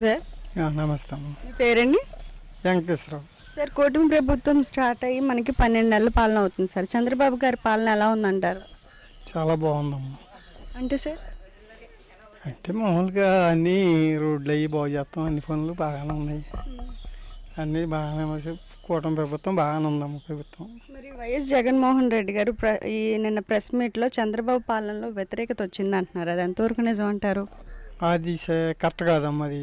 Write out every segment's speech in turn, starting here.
Sir? నమస్తే మీ పేరండి? Venkateswararao. Sir కూటమి ప్రభుత్వం స్టార్ట్ అయ్యి మనకి పన్నెండు నెలల పాలన అవుతుంది సార్. చంద్రబాబు గారి పాలన ఎలా ఉందంటారు? చాలా బాగుందమ్మా. అంటే సార్? అంటే మామూలుగా అన్నీ రోడ్లు అవి బాగు చేస్తాం. అన్ని పనులు బాగానే ఉన్నాయి. అన్నీ బాగానే. కూటమి ప్రభుత్వం బాగానే ఉందమ్మ ప్రభుత్వం. మరి వైఎస్ జగన్మోహన్ రెడ్డి గారు ప్ర ఈ నిన్న ప్రెస్ మీట్లో చంద్రబాబు పాలనలో వ్యతిరేకత వచ్చింది అంటున్నారు అది ఎంతవరకు నిజం అంటారు? అది కరెక్ట్ కాదమ్మా అది.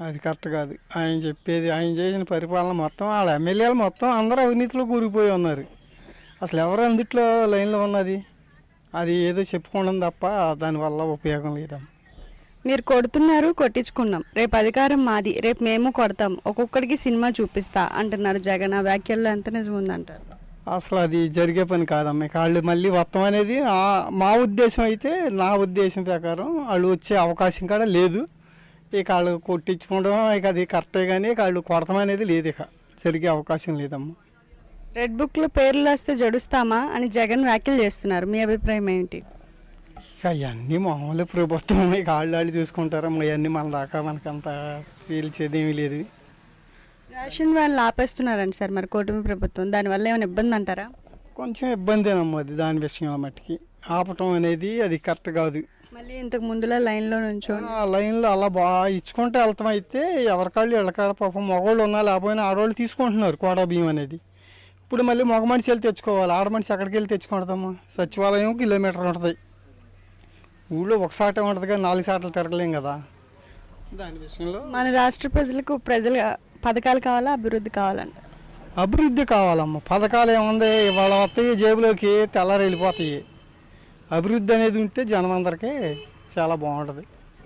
అది కరెక్ట్ కాదు. ఆయన చెప్పేది ఆయన చేసిన పరిపాలన మొత్తం వాళ్ళ ఎమ్మెల్యేలు మొత్తం అందరూ అవినీతిలో కూరిపోయి ఉన్నారు. అసలు ఎవరు అందుట్లో లైన్లో ఉన్నది? అది ఏదో చెప్పుకోవడం తప్ప దానివల్ల ఉపయోగం లేదమ్మా మీరు కొడుతున్నారు కొట్టించుకున్నాం. రేపు అధికారం మాది రేపు మేము కొడతాం. ఒక్కొక్కడికి సినిమా చూపిస్తా అంటున్నారు జగన్. ఆ వ్యాఖ్యల్లో ఎంత నిజం ఉందంటారు? అసలు అది జరిగే పని కాదమ్మా. వాళ్ళు మళ్ళీ వస్తాం అనేది మా ఉద్దేశం అయితే నా ఉద్దేశం ప్రకారం వాళ్ళు వచ్చే అవకాశం కూడా లేదు. ఇక వాళ్ళు కొట్టించుకోవడం ఇక అది కరెక్టే కానీ వాళ్ళు కొడతాం అనేది లేదు ఇక. జరిగే అవకాశం లేదమ్మా. రెడ్ బుక్లో పేర్లు రాస్తే జడుస్తామా అని జగన్ వ్యాఖ్యలు చేస్తున్నారు. మీ అభిప్రాయం ఏంటి? ఇక అవన్నీ మామూలు ప్రభుత్వం ఇక వాళ్ళు వాళ్ళు చూసుకుంటారమ్మా. ఇవన్నీ మన దాకా మనకంత పీల్చేది ఏమీ లేదు. రేషన్ వ్యాన్లు ఆపేస్తున్నారండి సార్ మరి కూటమి ప్రభుత్వం. దానివల్ల ఏమైనా ఇబ్బంది అంటారా? కొంచెం ఇబ్బందేనమ్మా అది దాని విషయంలో మట్టుకి. ఆపటం అనేది అది కరెక్ట్ కాదు. మళ్ళీ ఇంతకు ముందులా లైన్లో నుంచో ఆ లైన్లో అలా బాగా ఇచ్చుకుంటే వెళ్తాం అయితే ఎవరికాళ్ళు ఎళ్ళకాడ పాపం మగవాళ్ళు ఉన్నా లేకపోయినా ఆడవాళ్ళు తీసుకుంటున్నారు కోడా బియ్యం అనేది. ఇప్పుడు మళ్ళీ మగ మనిషి వెళ్ళి తెచ్చుకోవాలి. ఆడ మనిషి ఎక్కడికి వెళ్ళి తెచ్చుకుంటామా? సచివాలయం కిలోమీటర్ ఉంటుంది. ఊళ్ళో ఒక సాటే ఉంటుంది కానీ నాలుగు సార్లు తిరగలేం కదా. దాని విషయంలో మన రాష్ట్ర ప్రజలకు ప్రజల పథకాలు కావాలా అభివృద్ధి కావాలంట? అభివృద్ధి కావాలమ్మా. పథకాలు ఏముంది? ఇవాళ వస్తాయి జేబులోకి తెల్లారి వెళ్ళిపోతాయి. అభివృద్ధి అనేది ఉంటే జనం అందరికీ చాలా బాగుంటుంది.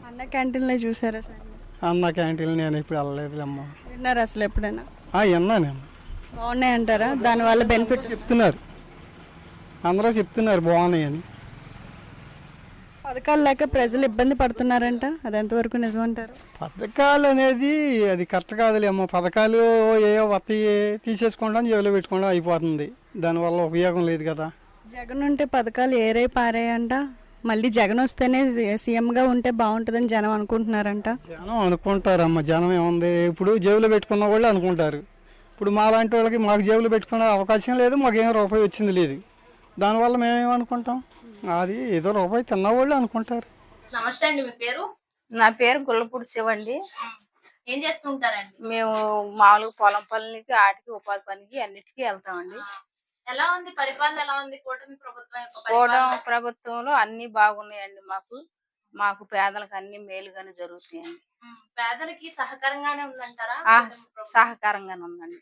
అన్న క్యాంటీన్లో చూసారా సార్? అన్న క్యాంటీన్లు నేను ఇప్పుడు వెళ్ళలేదులేమ్మా. విన్నారా అసలు ఎప్పుడైనా? విన్నా నేను. బాగున్నాయి అంటారా? దానివల్ల బెనిఫిట్? చెప్తున్నారు. అందరూ చెప్తున్నారు బాగున్నాయని పథకాలు లేక ప్రజలు ఇబ్బంది పడుతున్నారంట. అది ఎంతవరకు నిజం అంటారు? పథకాలు అనేది అది కరెక్ట్ కాదులేమ్మా. పథకాలు ఏ వస్తాయి తీసేసుకోవడం జేబులో పెట్టుకోవడం అయిపోతుంది. దానివల్ల ఉపయోగం లేదు కదా. జగన్ ఉంటే పథకాలు ఏరై పారాయంట? మళ్ళీ జగన్ వస్తేనే సీఎంగా ఉంటే బాగుంటుందని జనం అనుకుంటున్నారంట. జనం అనుకుంటారమ్మా జనం ఏముంది? ఇప్పుడు జేబులో పెట్టుకున్న వాళ్ళు అనుకుంటారు. ఇప్పుడు మా లాంటి వాళ్ళకి మాకు జేబులో పెట్టుకునే అవకాశం లేదు మాకేం రూపాయి వచ్చింది లేదు. దానివల్ల మేమేమనుకుంటాం? అది ఏదో రూపాయి తిన్నవాళ్ళు అనుకుంటారు. నమస్తే అండి మీ పేరు? నా పేరు గుల్లపూడి శివండి ఏం చేస్తుంటారండి? మేము మామూలుగా పొలం పనులకి ఆటికి ఉపాధి పనికి అన్నిటికీ వెళ్తామండి. ఎలా ఉంది? పరిపాలన ఎలా ఉంది? కూటమి ప్రభుత్వం పరిపాలన? ప్రభుత్వంలో అన్ని బాగున్నాయండి మాకు. మాకు పేదలకు అన్ని మేలుగానే జరుగుతాయండి పేదలకి సహకారంగానే ఉందంటారా? కూటమి? సహకారంగానే ఉందండి.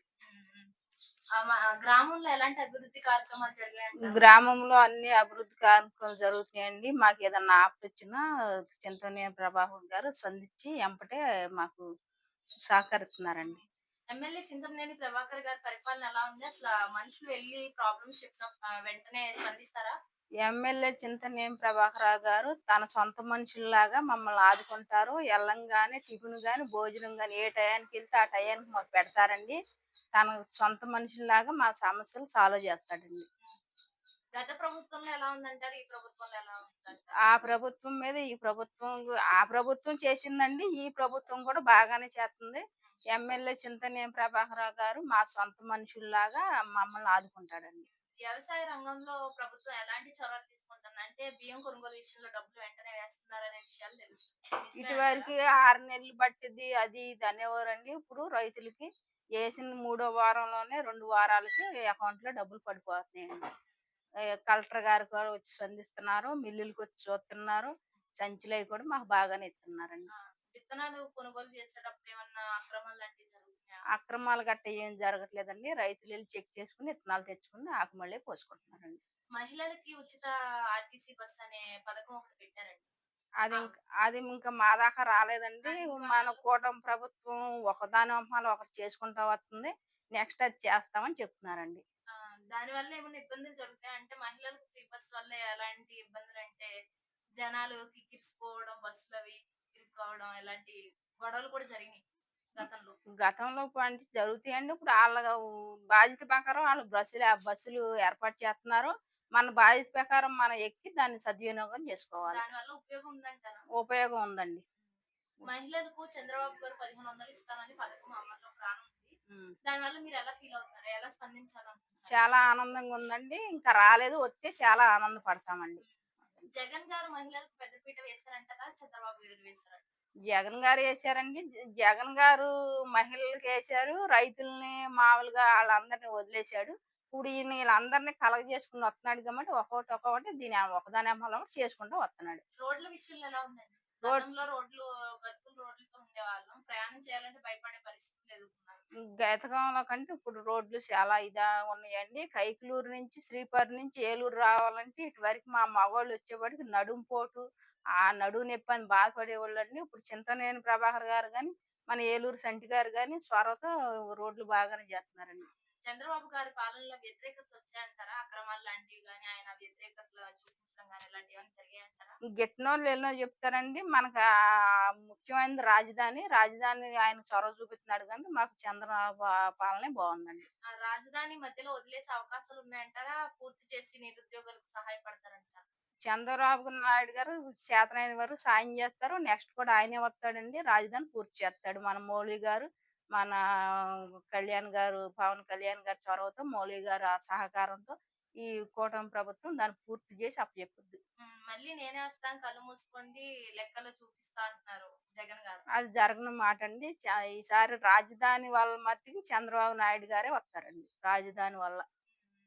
గ్రామంలో ఎలాంటి అభివృద్ధి కార్యక్రమాలు జరిగాయంటారు? గ్రామంలో అన్ని అభివృద్ధి కార్యక్రమాలు జరుగుతున్నాయండి. మాకు ఏదన్నా ఆపద వచ్చినా చింతనే ప్రభాకర్ గారు స్పందించి ఎంపటే మాకు సహకరిస్తున్నారండి. ఎమ్మెల్యే చింతమనేని ప్రభాకర్ గారి పరిపాలన ఎలా ఉంది? అసలు మనుషులు వెళ్ళి ప్రాబ్లమ్స్ చెప్పిన వెంటనే స్పందిస్తారా? ఎమ్మెల్యే చింతనేం ప్రభాకర్ గారు తన సొంత మనుషుల్లాగా మమ్మల్ని ఆదుకుంటారు. ఎల్లంగానే టిఫిన్ గాని భోజనం గాని ఏ టయానికి వెళ్తే ఆ టయానికి మాకు పెడతారండి. తన సొంత మనుషుల్లాగా మా సమస్యలు సాల్వ్ చేస్తాడండి. గత ప్రభుత్వంలో ఎలా ఉందంటారు? ఈ ప్రభుత్వంలో ఎలా ఉందంటారు? ఆ ప్రభుత్వం మీద ఈ ప్రభుత్వం ఆ ప్రభుత్వం చేసిందండి. ఈ ప్రభుత్వం కూడా బాగానే చేస్తుంది. ఎమ్మెల్యే చింతనేం ప్రభాకర్ గారు మా సొంత మనుషుల్లాగా మమ్మల్ని ఆదుకుంటాడండి. వ్యవసాయ రంగంలో ప్రభుత్వం ఎలాంటి చొరవలు తీసుకుంటుంది? అంటే బియ్యం కొనుగోలు విషయంలో డబ్బులు వెంటనే వేస్తున్నారనే విషయాలు తెలుసు. ఇటువరకు ఆరు నెలలు పట్టింది అది ఇది అనేవారండి. ఇప్పుడు రైతులకి వేసిన మూడో వారంలోనే రెండు వారాలకి అకౌంట్లో డబ్బులు పడిపోతున్నాయండి. కలెక్టర్ గారు కూడా వచ్చి స్పందిస్తున్నారు మిల్లులకు వచ్చి చూస్తున్నారు. సంచులవి కూడా మాకు బాగానే ఇస్తున్నారండి. విత్తనాలు కొనుగోలు చేసేటప్పుడు ఏమన్నా అక్రమాలు లాంటివి జరుగుతున్నాయా? అక్రమాలు గట్ట ఏం జరగట్లేదండి. రైతులు వెళ్ళి చెక్ చేసుకుని విత్తనాలు తెచ్చుకుని ఆకు మళ్ళీ పోసుకుంటున్నారండి. మహిళలకి ఉచిత ఆర్టీసీ బస్ అనే పథకం ఒకటి పెట్టారండి. అది ఇంక- అది ఇంకా మా దాకా రాలేదండి. మన కూటమి ప్రభుత్వం ఒకదాని అమ్మాలి ఒకటి చేసుకుంటా వస్తుంది. నెక్స్ట్ అది చేస్తామని చెప్తున్నారండి. దాని వల్ల ఏమైనా ఇబ్బందులు జరుగుతాయి? అంటే మహిళలకు ఫ్రీ బస్ వల్ల ఎలాంటి ఇబ్బందులు? అంటే జనాలు కిక్కిరిసిపోవడం బస్సులు అవి ఇరుక్కోవడం ఇలాంటి గొడవలు కూడా జరిగినాయి గతంలో. గతంలో అంటే జరుగుతాయండి. ఇప్పుడు వాళ్ళ బాధ్యత ప్రకారం వాళ్ళు బస్సులు ఆ బస్సులు ఏర్పాటు చేస్తున్నారు. మన బాధ్యత ప్రకారం మనం ఎక్కి దాన్ని సద్వినియోగం చేసుకోవాలి. దాని వల్ల ఉపయోగం ఉందంటారా? ఉపయోగం ఉందండి. మహిళలకు చంద్రబాబు గారు పదిహేను వందలు ఇస్తానని పథకం అమల్లోకి రానుంది. ఉమ్. దానివల్ల మీరు ఎలా ఫీల్ అవుతారు? ఎలా స్పందించాలనుకుంటున్నారు? చాలా ఆనందంగా ఉందండి. ఇంకా రాలేదు వస్తే చాలా ఆనందపడతామండి. జగన్ గారు మహిళలకు పెద్దపీట వేశారంటారా చంద్రబాబు గారు వేశారంట. జగన్ గారు వేశారండి. జగన్ గారు మహిళలకు వేశారు. రైతుల్ని మామూలుగా వాళ్ళందరినీ వదిలేశాడు. ఇప్పుడు ఈయన వీళ్ళందరినీ కలగ చేసుకుని వస్తున్నాడు కాబట్టి ఒక్కొక్కటి ఒక్కొక్కటి దీని ఒకదాని ఒకటి చేసుకుంటూ వస్తున్నాడు. రోడ్ల విషయంలో ఎలా ఉందండి? గతంలో రోడ్లు గతుకుల రోడ్లతో ఉండేవాళ్ళం. ప్రయాణం చేయాలంటే భయపడే పరిస్థితులు ఎదుర్కొన్నారు గతకంలో కంటే ఇప్పుడు రోడ్లు చాలా ఇదా ఉన్నాయండి. కైకలూరు నుంచి శ్రీపరి నుంచి ఏలూరు రావాలంటే ఇటువరకు మా మగవాళ్ళు వచ్చేవాడికి నడుం పోటు ఆ నడువు నొప్పి అని బాధపడేవాళ్ళు అండి ఇప్పుడు చింతనేని ప్రభాకర్ గారు కానీ మన ఏలూరు సంటి గారు కానీ స్వరతో రోడ్లు బాగానే చేస్తున్నారండి. చంద్రబాబు గారి పాలనలో వ్యతిరేకతలు వచ్చాయంటారా? అక్రమాలు లాంటివి కానీ ఆయన వ్యతిరేకతలు గిట్టినోళ్ళు ఎన్నో చెప్తారండి. మనకు ఆ ముఖ్యమైనది రాజధాని. రాజధాని ఆయన చొరవ చూపిస్తున్నాడు కానీ మాకు చంద్రబాబు పాలనే బాగుందండి. రాజధాని మధ్యలో వదిలేసే అవకాశాలు ఉన్నాయంటారా? పూర్తి చేసి నిరుద్యోగులకు సహాయపడతారంటారా? చంద్రబాబు నాయుడు గారు చేతనైన వారు సాయం చేస్తారు. నెక్స్ట్ కూడా ఆయనే వస్తాడండి. రాజధాని పూర్తి చేస్తాడు. మన మౌలి గారు మన కళ్యాణ్ గారు పవన్ కళ్యాణ్ గారి చొరవతో మౌలి గారు ఆ సహకారంతో ఈ కూటమి ప్రభుత్వం దాన్ని పూర్తి చేసి అప్పచెప్పుద్ది. మళ్ళీ నేనే వస్తాను కళ్ళు మూసుకోండి లెక్కలు చూపిస్తా అంటున్నారు జగన్ గారు. అది జరగని మాట అండి ఈసారి రాజధాని వల్ల మట్టికి చంద్రబాబు నాయుడు గారే వస్తారండి. రాజధాని వల్ల.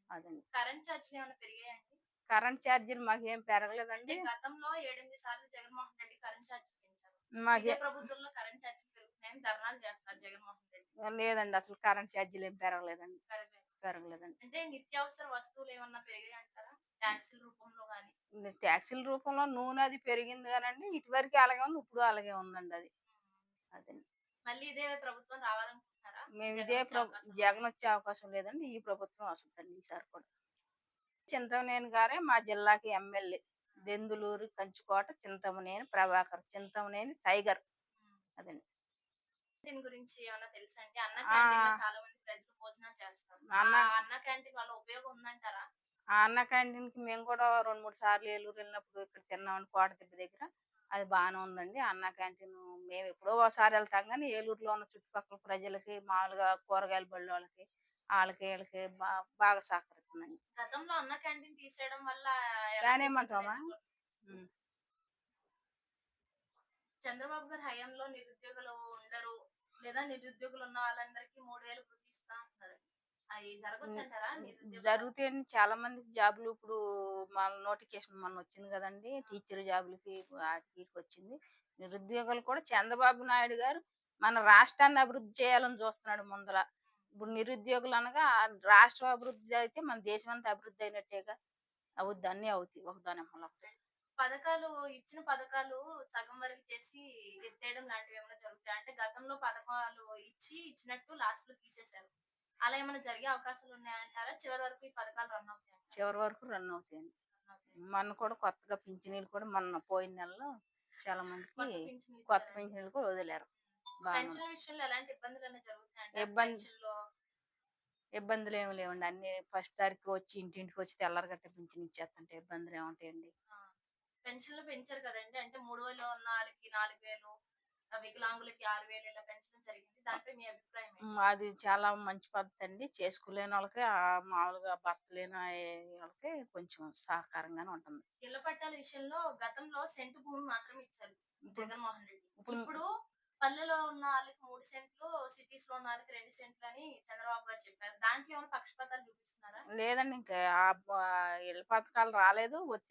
అదండి. కరెంట్ ఛార్జీలు ఏమైనా పెరిగాయండి కరెంట్ ఛార్జీలు మాకేం పెరగలేదండి. గతంలో ఏడెనిమిది సార్లు జగన్మోహన్ రెడ్డి కరెంట్ పెంచారు. మాకే ప్రభుత్వంలో కరెంట్ ఛార్జీలు పెరుగుతున్నాయని ధర్నాలు చేస్తారు జగన్మోహన్ రెడ్డి. లేదండి అసలు కరెంట్ ఛార్జీలు ఏం పెరగలేదండి. పెరగలేదు. పెరగలేదండి అంటే నిత్యావసర వస్తువులు ఏమన్నా పెరిగాయి అంటారా? ట్యాక్సీల రూపంలో కానీ ట్యాక్సీల రూపంలో నూనె అది పెరిగింది కానండి ఇటువరకు అలాగే ఉంది ఇప్పుడు అలాగే ఉందండి అది. అదే. మళ్ళీ ఇదే ప్రభుత్వం రావాలనుకుంటున్నారా? మేము ఇదే వచ్చే ప్ర- అవకాశం జగన్ వచ్చే అవకాశం లేదండి. ఈ ప్రభుత్వం వస్తుందండి ఈసారి కూడా. చింతమనేని గారే మా జిల్లాకి ఎమ్మెల్యే. దెందులూరు కంచుకోట చింతమనేని ప్రభాకర్. చింతమనేని టైగర్. అదండి దీని గురించి ఏమన్నా తెలుసా అండి? అన్న చాలా భోజనాలు చేస్తారు అన్న ఆ అన్న క్యాంటీన్ వల్ల ఉపయోగం ఉందంటారా ఆ అన్న క్యాంటీన్కి మేము కూడా రెండు మూడు సార్లు ఏలూరు వెళ్ళినప్పుడు ఇక్కడ తిన్నామని కోట దిబ్బ దగ్గర. అది బాగానే ఉందండి. అన్న క్యాంటీన్ మేము ఎప్పుడో ఒకసారి వెళ్తాం కానీ ఏలూరులో ఉన్న చుట్టుపక్కల ప్రజలకి మామూలుగా కూరగాయల బళ్ళ వాళ్ళకి వాళ్ళకి వీళ్ళకి బాగా సహకరిస్తుందండి. గతంలో అన్న క్యాంటీన్ తీసేయడం వల్ల? ఉమ్. చంద్రబాబు గారి హయాంలో నిరుద్యోగులు ఉండరు. లేదా నిరుద్యోగులు ఉన్న వాళ్ళందరికీ మూడు వేలు జరుగుతాయండి చాలా మందికి జాబులు ఇప్పుడు మన నోటిఫికేషన్ మొన్న వచ్చింది కదండి టీచర్ జాబులకి వాటికి వచ్చింది. నిరుద్యోగులు కూడా చంద్రబాబు నాయుడు గారు మన రాష్ట్రాన్ని అభివృద్ధి చేయాలని చూస్తున్నాడు ముందర ఇప్పుడు నిరుద్యోగులు అనగా రాష్ట్రం అభివృద్ధి అయితే మన దేశం అంతా అభివృద్ధి అయినట్టేగా అవుద్ది అన్ని అవుతాయి ఒకదాని. పథకాలు ఇచ్చిన పథకాలు సగం వరకు చేసి ఎత్తేయడం లాంటివి ఏమైనా జరుగుతాయి? అంటే గతంలో పథకాలు ఇచ్చి ఇచ్చినట్టు లాస్ట్లో అలా ఏమైనా జరిగే అవకాశాలు ఉన్నాయంటారా చివరి వరకు ఈ పథకాలు రన్ అవుతాయి చివరి వరకు రన్ అవుతాయండి. మొన్న కూడా కొత్తగా పింఛనీలు కూడా మొన్న పోయిన నెలలో చాలా మందికి కొత్త పింఛనీలు కూడా వదిలేరు. పెన్షన్ విషయంలో ఎలాంటి ఇబ్బందులు ఇబ్బంది- ఇబ్బందులు ఏమి లేవండి. అన్ని ఫస్ట్ తారీఖు వచ్చి ఇంటింటికి వచ్చి తెల్లారగట్ట పింఛన్ ఇచ్చేస్తుంటే ఇబ్బందులు ఏముంటాయండి పెన్షన్లు పెంచారు కదండి. అంటే మూడు వేలు వాళ్ళకి నాలుగు వేలు వికలాంగులకి ఆరు వేలు ఇలా పెంచడం జరిగింది. దానిపై మీ అభిప్రాయం ఏంటి? అది చాలా మంచి పద్ధతి అండి. చేసుకోలేని వాళ్ళకి ఆ మామూలుగా భర్త లేని వాళ్ళకి కొంచెం సహకారంగానే ఉంటుంది. ఇళ్ళ పట్టాల విషయంలో గతంలో సెంటు భూమి మాత్రం ఇచ్చారు జగన్మోహన్ రెడ్డి. ఇప్పుడు- ఇప్పుడు పల్లెలో ఉన్న వాళ్ళకి మూడు సెంట్లు సిటీస్లో ఉన్న వాళ్ళకి రెండు సెంట్లు అని చంద్రబాబు గారు చెప్పారు. దాంట్లో ఏమైనా పక్షపాతాలు చూపిస్తున్నారా? లేదండి ఇంకా ఆ బ- ఇళ్ళ పథకాలు రాలేదు.